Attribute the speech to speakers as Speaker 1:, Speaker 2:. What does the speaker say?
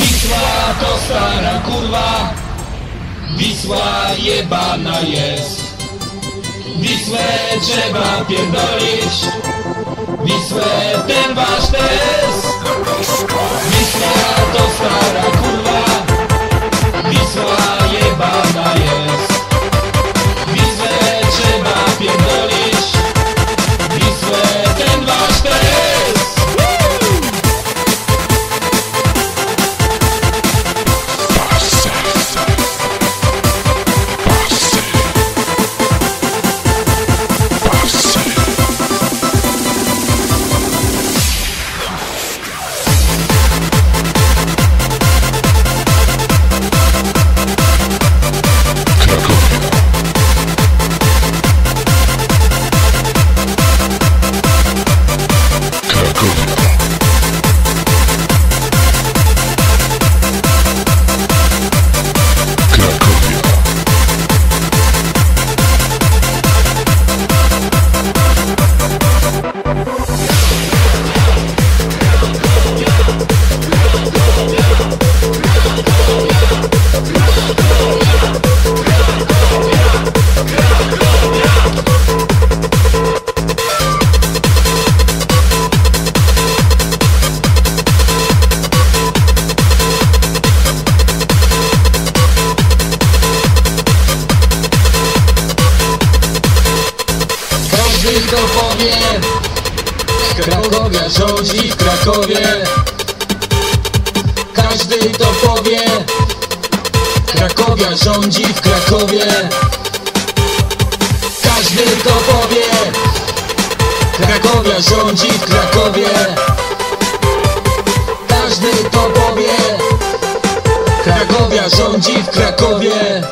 Speaker 1: Wisła to stara kurwa. Wisła jebana jest. Wisłę trzeba pierdolić. Wisłę ten Każdy to powie. Krakowia rządzi w Krakowie. Każdy to powie. Krakowia rządzi w Krakowie. Każdy to powie. Krakowia rządzi w Krakowie. Każdy to powie. Krakowia rządzi w Krakowie